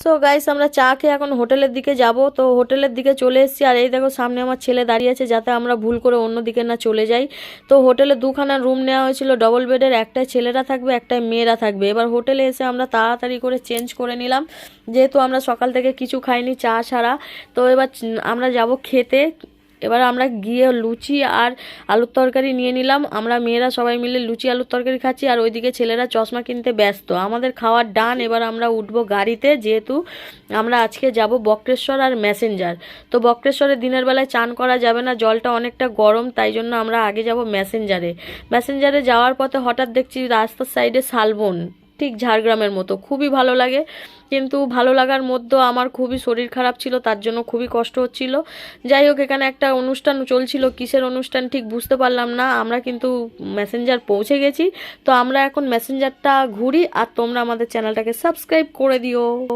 So guys আমরা চা খেয়ে এখন হোটেলের দিকে যাব। তো হোটেলের দিকে চলে এসেছি, আর এই দেখো সামনে আমার ছেলে দাঁড়িয়ে আছে যাতে আমরা ভুল করে অন্য দিকে না চলে যাই। তো হোটেলে দুখানা রুম নেওয়া হয়েছিল ডবল বেডের একটাই ছেলেরা থাকবে একটাই মেয়েরা থাকবে। এবার হোটেলে এসে আমরা তাড়াতাড়ি করে চেঞ্জ করে নিলাম। যেহেতু আমরা সকাল থেকে কিছু খাইনি চা ছাড়া, তো এবার আমরা যাব খেতে। এবার আমরা গিয়ে লুচি আর আলুর তরকারি নিয়ে নিলাম। আমরা মেয়েরা সবাই মিলে লুচি, আলুর তরকারি খাচ্ছি আর ওইদিকে ছেলেরা চশমা কিনতে ব্যস্ত। আমাদের খাওয়ার ডান, এবার আমরা উঠবো গাড়িতে যেহেতু আমরা আজকে যাব বক্রেশ্বর আর ম্যাসেঞ্জার তো বক্রেশ্বরে দিনের বেলায় চান করা যাবে না, জলটা অনেকটা গরম, তাই জন্য আমরা আগে যাব ম্যাসেঞ্জারে ম্যাসেঞ্জারে যাওয়ার পথে হঠাৎ দেখছি রাস্তার সাইডে শালবন। ঠিক ঝাড়গ্রামের মতো। খুবই ভালো লাগে। কিন্তু ভালো লাগার মধ্যেও আমার খুবই শরীর খারাপ ছিল, তার জন্য খুবই কষ্ট হচ্ছিল। যাই হোক, এখানে একটা অনুষ্ঠান চলছিল, কিসের অনুষ্ঠান ঠিক বুঝতে পারলাম না। আমরা কিন্তু মেসেঞ্জার পৌঁছে গেছি। তো আমরা এখন মেসেঞ্জারটা ঘুরি, আর তোমরা আমাদের চ্যানেলটাকে সাবস্ক্রাইব করে দিও।